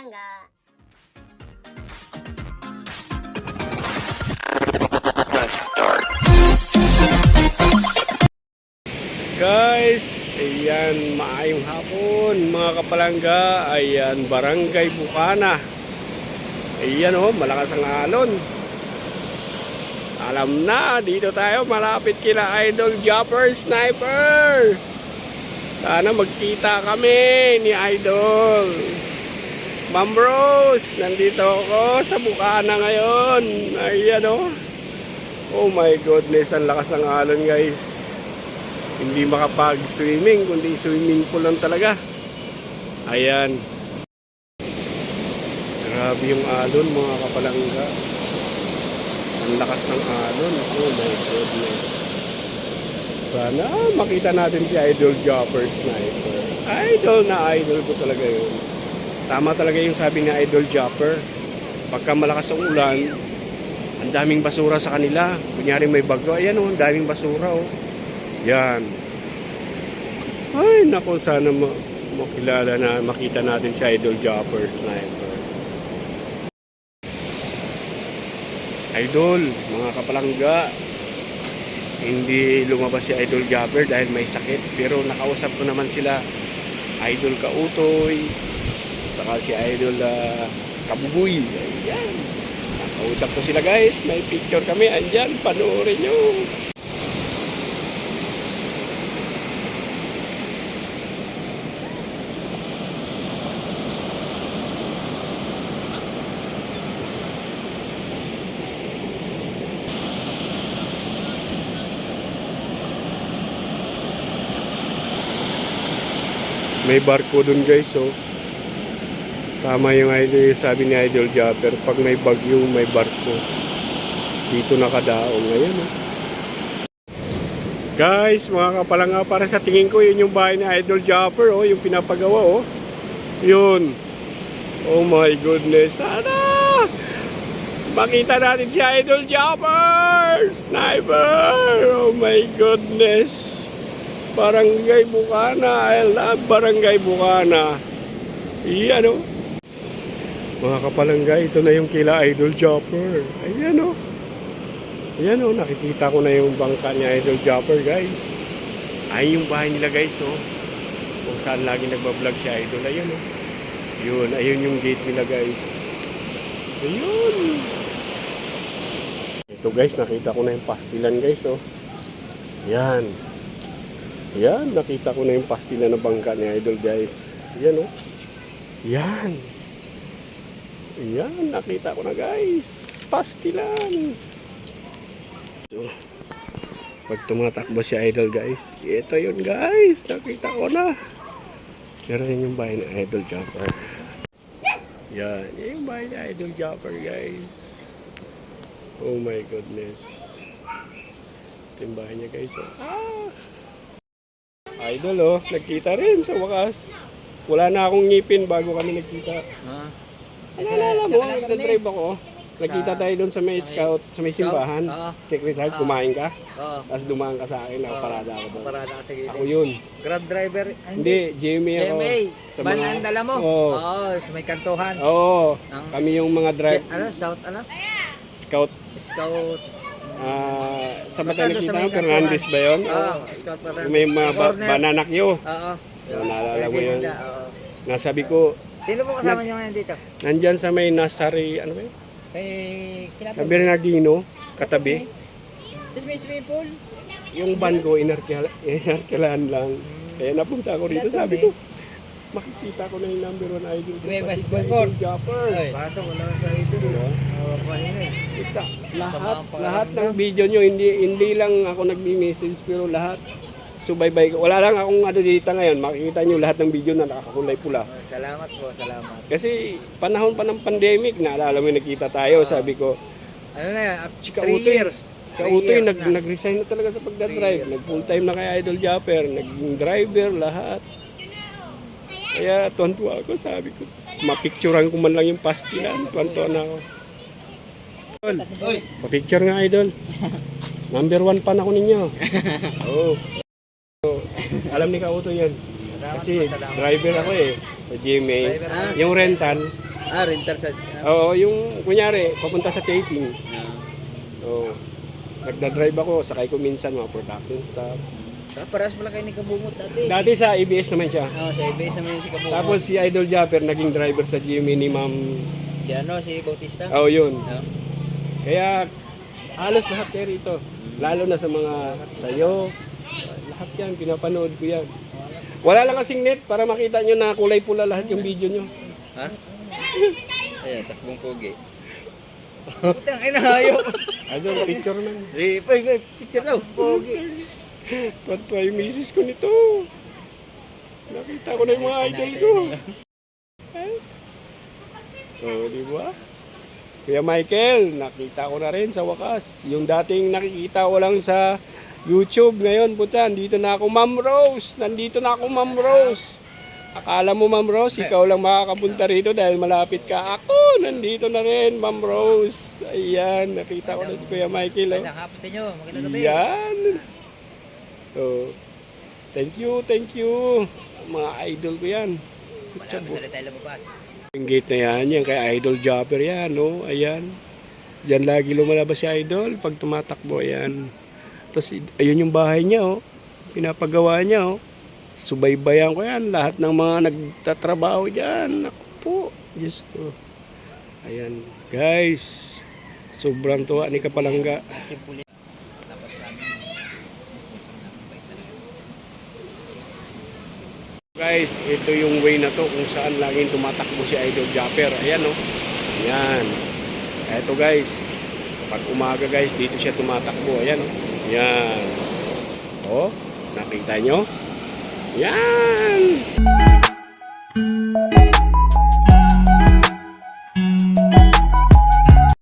palangga. Guys, ayan, maayong hapon mga kapalangga. Ayan, Barangay Bukana. Ayan oh, malakas ang alon. Alam na, dito tayo malapit kila Idol Jumper Sniper. Sana magkita kami ni Idol. Ma'am Rose, nandito ako sa Bukana ngayon. Ayan oh. Oh my goodness, ang lakas ng alon guys hindi makapag-swimming, kundi swimming pool lang talaga. Ayan. Grabe yung alon mga kapalangga. Ang lakas ng alon. Oh my goodness. Sana makita natin si Idol Jumper Sniper. Idol na idol ko talaga yun. Tama talaga yung sabi ni Idol Jumper. Pagka malakas ang ulan, ang daming basura sa kanila. Kunyari may bagyo. Ayan oh, ang daming basura oh. Yan. Ay, nako, sana ma makilala na, makita natin si Idol Jumper Sniper. Idol, mga kapalangga, hindi lumabas si Idol Jumper dahil may sakit. Pero nakausap ko naman sila, Idol Kautoy, saka si Idol ah, Kabubuy. Ayan. Nakausap ko sila guys, may picture kami, andyan, panoorin nyo. May barko dun guys, so tama yung idol, sabi ni Idol Jumper, pag may bagyo, may barko. Dito nakadaong ngayon. Oh. Guys, mga kapalanga, para sa tingin ko, yun yung bahay ni Idol Jumper, oh, yung pinapagawa, oh. Yun. Oh my goodness, sana! Makita natin si Idol Jumper! Sniper! Oh my goodness! Barangay Bukana. I love Barangay Bukana. Iyan o. Mga kapalangga, ito na yung kila Idol Jumper. Ayan o. Ayan o, nakikita ko na yung bangka ni Idol Jumper guys. Ay yung bahay nila guys o. Kung saan lagi nagbablog si Idol. Ayan o. Yun, ayun yung gate nila guys. Ayun. Ito guys, nakita ko na yung pastilan guys o. Yan. Yan, nakita ko na yung pastila na bangka ni Idol guys. Yan oh. Yan. Yan, nakita ko na guys. Pastilan. So, pag tumatakbo si Idol guys, ito yun guys. Nakita ko na. Pero yun yung bahay ni Idol Jumper. Yan, yan yung bahay ni Idol Jumper guys. Oh my goodness. Ito yung bahay niya guys. Oh. Ah! Idol oh, nagkita rin sa wakas. Wala na akong ngipin bago kami nagkita. Ha? Naalala mo, nagdadrive ako. Nagkita tayo doon sa may scout, sa may simbahan. Oo. Check it out, kumain ka. Oo. Tapos dumaan ka sa akin, nakaparada ako doon. Parada ka sa gilid. Ako yun. Grab driver. Ay, Hindi, Jimmy ako. GMA. Sa mga- ang dala mo? Oo. Oo, sa may kantuhan. Oo, Ang kami yung mga drive, Ano, South, ano? scout. Scout. ah sa ba Basta doon sa nakita? may Fernandez ba yun? Oo, Scout pa rin. May mga ba- Corner. banana queue. Oo. So, naalala mo yun. Oo. Nasabi ko, Sino po kasama niyo ngayon dito? nandyan sa may Nasari, ano ba yun? Eh, Sa Bernardino, katabi. Tapos may swimming pool. Yung van ko, inarkila, inarkilahan lang. Kaya napunta ako dito, sabi ko, makikita ko na yung number one idol. ko, May pati basketball si court. Idol Jumper. Pasok, wala sa ito. Diba? Oo, kanina eh. Kita, lahat, lahat ng video nyo, hindi, hindi lang ako nagmi-message, pero lahat, subaybay ko. Wala lang akong ano dito ngayon, makikita nyo lahat ng video na nakakulay pula. Oh, Salamat po, salamat. Kasi panahon pa ng pandemic, naalala mo yung nagkita tayo, sabi ko, Ano na yan? Up Si 3 Kautoy, years. Three Kautoy, years nag, na. nag-resign na talaga sa Three pagdadrive. years Nag full time na kay Idol Japper, naging driver, lahat. Kaya tuwan-tuwa ako, sabi ko, mapicturean ko man lang yung pastilan, tuwan-tuwa na ako. Idol, mapicture nga idol. Number one fan ako ninyo. Oo. Alam ni Kauto yan. Kasi driver ako eh, sa GMA. Ah. Yung rental, Ah, rental sa... Oo, yung kunyari, papunta sa taping. Ah. Oo. Nagda-drive ako, sakay ko minsan mga production stuff. Ah, paras pala kayo ni Kabungot dati. Dati sa ABS naman siya. Oo, sa ABS naman yung si Kabungot. Tapos si Idol Japper naging driver sa GMA ni Ma'am. si ano, si Bautista. Oo, yun. Oo. Kaya halos lahat kayo rito. Lalo na sa mga sayo. Lahat yan, pinapanood ko yan. Wala lang kasing net para makita nyo na kulay pula lahat yung video nyo. Ha? Ayan, takbong pogi. Putang ina hayop. Idol, picture man. Eh, pay, pay, picture daw. Pogi. Patwa yung misis ko nito. Nakita ko na yung mga idol ko. Oo, di ba? Kuya Michael, nakita ko na rin sa wakas. Yung dating nakikita ko lang sa YouTube ngayon, puta, nandito na ako, Ma'am Rose. Nandito na ako, Ma'am Rose. Akala mo, Ma'am Rose, ikaw lang makakapunta rito dahil malapit ka. Ako, nandito na rin, Ma'am Rose. Ayan, nakita ko na si Kuya Michael. Oh. Magandang hapon sa inyo. Magandang gabi. Yan. Oh. Thank you, thank you. Mga idol ko yan. Malapit na rin tayo lumabas. Yung gate na yan, yan kay Idol Jopper yan, no? Ayan. Diyan lagi lumalabas si Idol pag tumatakbo, ayan. Tapos ayun yung bahay niya, oh. Pinapagawa niya, oh. Subaybayan ko yan. Lahat ng mga nagtatrabaho dyan. Naku po. Diyos ko. Ayan. Guys, sobrang tuwa ni Kapalangga. Guys, ito yung way na to kung saan laging tumatakbo si Idol Japper. Ayan oh. Yan. Ito guys. Pag umaga guys, dito siya tumatakbo. Ayan oh. Yan. Oh, nakita nyo? Yan.